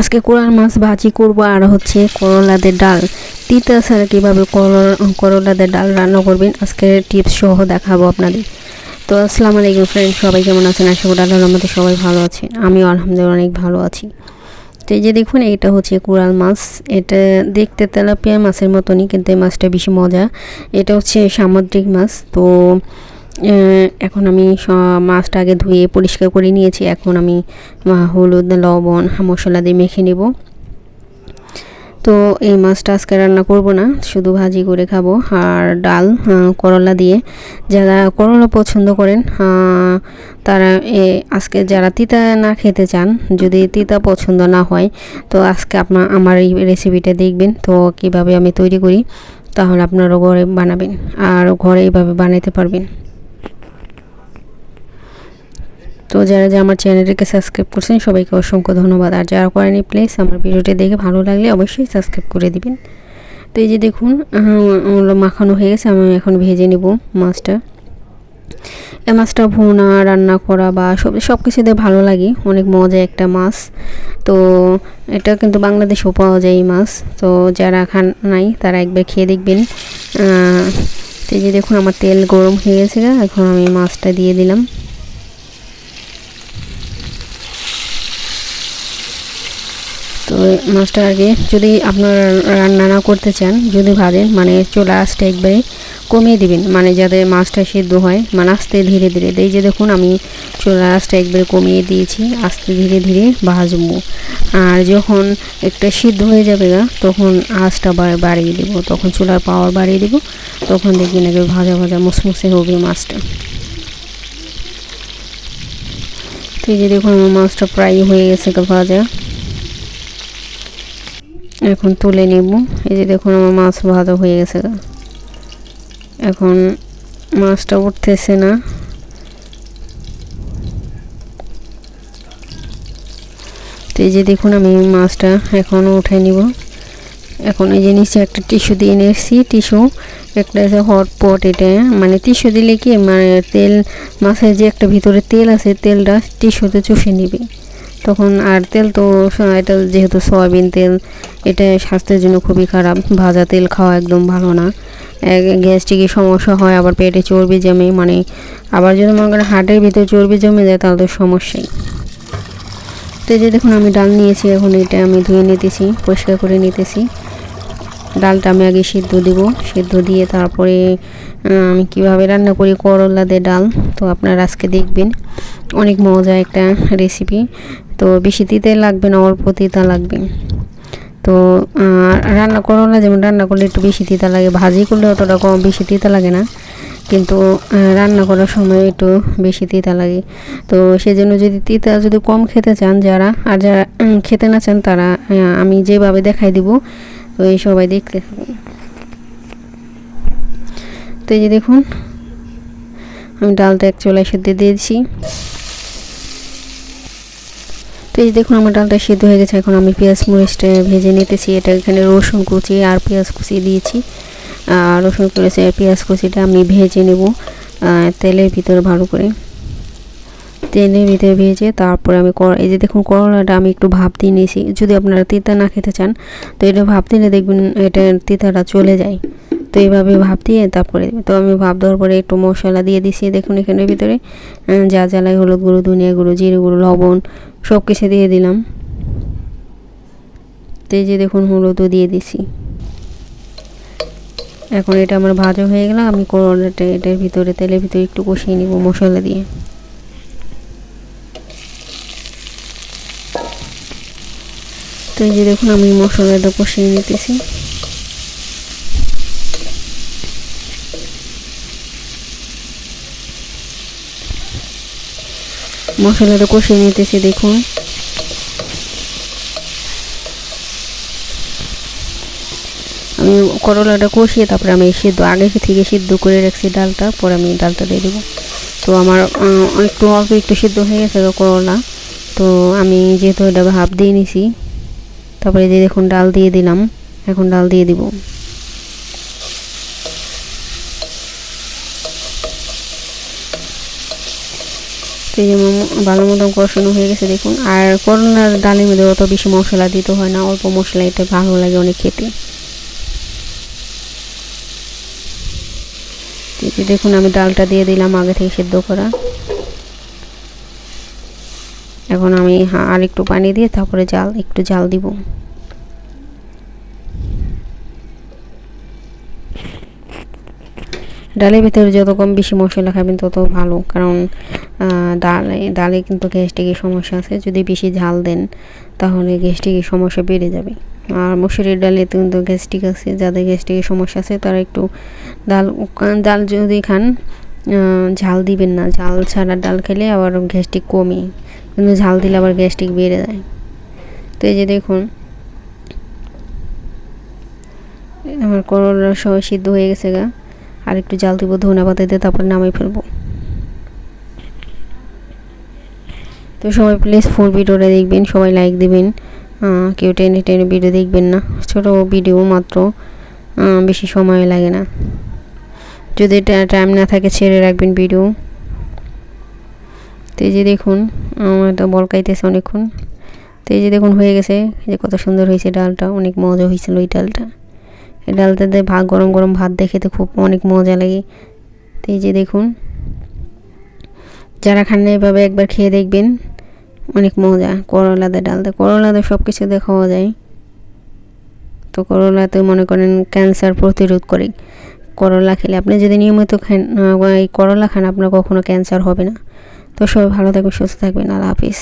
আজকে কোরাল মাছ ভাজি করব আর হচ্ছে করলাদের ডাল। তিতা ছাড়া কীভাবে করলাদের ডাল রান্না করবেন আজকে টিপস সহ দেখাবো আপনাদের। তো আসসালামু আলাইকুম ফ্রেন্ড সবাই কেমন আছেন? আশা করি আল্লাহর রহমতে সবাই ভালো আছে আমিও আলহামদুলিল্লাহ অনেক ভালো আছি। তো এই যে দেখুন এটা হচ্ছে কোরাল মাছ। এটা দেখতে তেলাপিয়া মাছের মতনই, কিন্তু এই মাছটা বেশি মজা। এটা হচ্ছে সামুদ্রিক মাছ। তো এখন আমি মাছটা আগে ধুয়ে পরিষ্কার করে নিয়েছি। এখন আমি হলুদ, লবণ মশলা দিয়ে মেখে নেব। তো এই মাছটা আজকে রান্না করব না, শুধু ভাজি করে খাব। আর ডাল করলা দিয়ে যারা করলা পছন্দ করেন তারা এ, আজকে যারা তিতা না খেতে চান, যদি তিতা পছন্দ না হয়, তো আজকে আপনার আমার এই রেসিপিটা দেখবেন। তো কীভাবে আমি তৈরি করি, তাহলে আপনারাও ঘরে বানাবেন। আর ঘরে এইভাবে বানাতে পারবেন। তো যারা যে আমার চ্যানেলটিকে সাবস্ক্রাইব করছেন, সবাইকে অসংখ্য ধন্যবাদ। আর যারা করেনি প্লিজ আমার ভিডিওটি দেখে ভালো লাগলে অবশ্যই সাবস্ক্রাইব করে দিবেন। তো এই যে দেখুন মাখানো হয়ে গেছে, আমি এখন ভেজে নেব মাছটা। এই মাছটা ভুনা, রান্না করা বা সব সব কিছুতে ভালো লাগে, অনেক মজা একটা মাছ। তো এটা কিন্তু বাংলাদেশেও পাওয়া যায় এই মাছ। তো যারা খান নাই, তারা একবার খেয়ে দেখবেন। তো এই যে দেখুন, আমার তেল গরম হয়ে গেছে এখন আমি মাছটা দিয়ে দিলাম। তো মাছটা আগে যদি আপনারা রান্না না করতে চান, যদি ভাজেন মানে চোলা আঁচটা একবারে কমিয়ে দিবেন মানে যাতে মাছটা সিদ্ধ হয় মানে আস্তে ধীরে ধীরে। এই যে দেখুন, আমি চুলা আঁচটা একবারে কমিয়ে দিয়েছি, আস্তে ধীরে ধীরে ভাজবো। আর যখন একটা সিদ্ধ হয়ে যাবে গা, তখন আঁচটা বাড়িয়ে দেবো। তখন চুলার পাওয়ার বাড়িয়ে দেবো, তখন দেখবেন একবার ভাজা ভাজা মুসমুসে হবে মাছটা। তো এই যে দেখুন, আমার মাছটা প্রায় হয়ে গেছে ভাজা। এখন তুলে নেব। এই যে দেখুন, আমার মাছ ভাজা হয়ে গেছে। এখন মাছটা উঠতেছে না। তো এই যে দেখুন, আমি মাছটা এখন উঠে নিব। এখন এই যে নিচে একটা টিস্যু দিয়ে নিয়েছি টিস্যু একটা আছে হটপট এটা মানে টিস্যু দিলে কি মানে তেল, মাছের যে একটা ভিতরে তেল আছে, তেলটা টিস্যুতে চুষে নিবে। তখন আর তেল তো এটা যেহেতু সয়াবিন তেল, এটা স্বাস্থ্যের জন্য খুবই খারাপ। ভাজা তেল খাওয়া একদম ভালো না। গ্যাস্ট্রিকের সমস্যা হয়, আবার পেটে চর্বি জমে মানে আবার যদি মনে করেন হার্টের ভিতরে চর্বি জমে যায়, তাহলে তো সমস্যাই। তো যে দেখুন, আমি ডাল নিয়েছি, এখন এটা আমি ধুয়ে নিতেছি, পরিষ্কার করে নিতেছি। ডালটা আমি আগে সিদ্ধ দিব, সিদ্ধ দিয়ে তারপরে আমি কীভাবে রান্না করি, করলা দিয়ে ডাল। তো আপনারা আজকে দেখবেন, অনেক মজা একটা রেসিপি তো বেশি তিতে লাগবে না, অল্প তিতা লাগবে। তো রান্না রান্না না, যেমন রান্না করলে একটু বেশি তিতা লাগে, ভাজি করলে অতটা কম বেশি তিতা লাগে না, কিন্তু রান্না করার সময় একটু বেশি তিতা লাগে। তো সেজন্য যদি তিতা যদি কম খেতে চান যারা, আর যারা খেতে না চান তারা আমি যেভাবে দেখাই দিব, তো এই সবাই দেখতে থাকুন। তো এই যে দেখুন, আমি ডালটা এক চোলাই সেদ্ধ দিয়েছি তো এই দেখুন আমার ডালটা সিদ্ধ হয়ে গেছে, এখন আমি পেঁয়াজ মরিচটা ভেজে নিতেছি। এটা এখানে রসুন কুচি আর পেঁয়াজ কুচি দিয়েছি। আর রসুন করেছে আর পেঁয়াজ কুচিটা আমি ভেজে নেব তেলের ভিতরে ভালো করে। তেলের ভিতরে ভেজে তারপরে আমি কর- এই যে দেখুন করলাটা আমি একটু ভাপ দিয়ে নিয়েছি। যদি আপনারা তিতা না খেতে চান, তো এটা ভাপ দিলে দেখবেন এটা তিতাটা চলে যায়। তো এইভাবে ভাপ দিয়ে তারপরে, তো আমি ভাপ দেওয়ার পরে একটু মশলা দিয়ে দিছি দেখুন এখানের ভিতরে যা জ্বালাই হলুদ গুঁড়ো, ধনিয়া গুঁড়ো, জিরে গুঁড়ো, লবণ সব কিছু দিয়ে দিলাম। তো এই যে দেখুন, হলুদও দিয়ে দিছি। এখন এটা আমার ভাজা হয়ে গেল আমি করলাটা এটার ভিতরে, তেলের ভিতরে একটু কষিয়ে নিব মশলা দিয়ে। তো এই যে দেখুন, আমি মশলাটা কষিয়ে নিতেছি। মশলাটা কষিয়ে নিতেছি, দেখুন। আমি করলাটা কষিয়ে তারপরে আমি সিদ্ধ, আগে থেকে সিদ্ধ করে রাখছি ডালটা, পরে আমি ডালটা দিয়ে দেবো। তো আমার একটু অল্প একটু সিদ্ধ হয়ে গেছে করলা। তো আমি যেহেতু এটা ভাপ দিয়ে নিছি, তারপরে যে দেখুন, ডাল দিয়ে দিলাম, এখন ডাল দিয়ে দিব। যে ভালো মতন কষানো হয়ে গেছে দেখুন। আর করোনার ডালের মধ্যে অত বেশি মশলা দিতে হয় না, অল্প মশলা এটা ভালো লাগে অনেক খেতে। দেখুন, আমি ডালটা দিয়ে দিলাম আগে থেকে সেদ্ধ করা। এখন আমি আর একটু পানি দিয়ে তারপরে জাল, একটু জাল দিব। ডালের ভিতরে যত কম বেশি মশলা খাবেন, তত ভালো। কারণ ডালে ডালে কিন্তু গ্যাস্ট্রিকের সমস্যা আছে। যদি বেশি ঝাল দেন, তাহলে গ্যাস্ট্রিকের সমস্যা বেড়ে যাবে। আর মসুরির ডালে কিন্তু গ্যাস্ট্রিক আছে। যাদের গ্যাস্ট্রিকের সমস্যা আছে, তারা একটু ডাল ডাল যদি খান ঝাল দিবেন না। ঝাল ছাড়া ডাল খেলে আবার গ্যাস্ট্রিক কমে। কিন্তু ঝাল দিলে আবার গ্যাস্ট্রিক বেড়ে যায়। তো এই যে দেখুন, আমার করলার সবাই সিদ্ধ হয়ে গেছে গা। আর একটু জাল দিব, ধনে পাতা দিয়ে তারপর নামাই ফেলব। তো সবাই প্লিজ ফুল ভিডিওটা দেখবেন, সবাই লাইক দিবেন। কেউ টেনে টেনে ভিডিও দেখবেন না, ছোটো ভিডিও মাত্র বেশি সময় লাগে না। যদি টাইম না থাকে ছেড়ে রাখবেন ভিডিও। তো এই যে দেখুন, আমার তো বলকাইতেছে অনেকক্ষণ। তো এই যে দেখুন হয়ে গেছে যে কত সুন্দর হয়েছে ডালটা, অনেক মজা হয়েছিল ওই ডালটা। এই ডালটা দিয়ে ভাত, গরম গরম ভাত দিয়ে খেতে খুব অনেক মজা লাগে। তো এই যে দেখুন, যারা খান এভাবে একবার খেয়ে দেখবেন, অনেক মজা। করলাতে ডালতে করলাতে সব কিছু দিয়ে খাওয়া যায়। তো করলাতে মনে করেন ক্যান্সার প্রতিরোধ করে। করলা খেলে আপনি যদি নিয়মিত খান এই করলা খান, আপনার কখনো ক্যান্সার হবে না। তো সবাই ভালো থাকবেন, সুস্থ থাকবেন। আল্লাহ হাফিজ।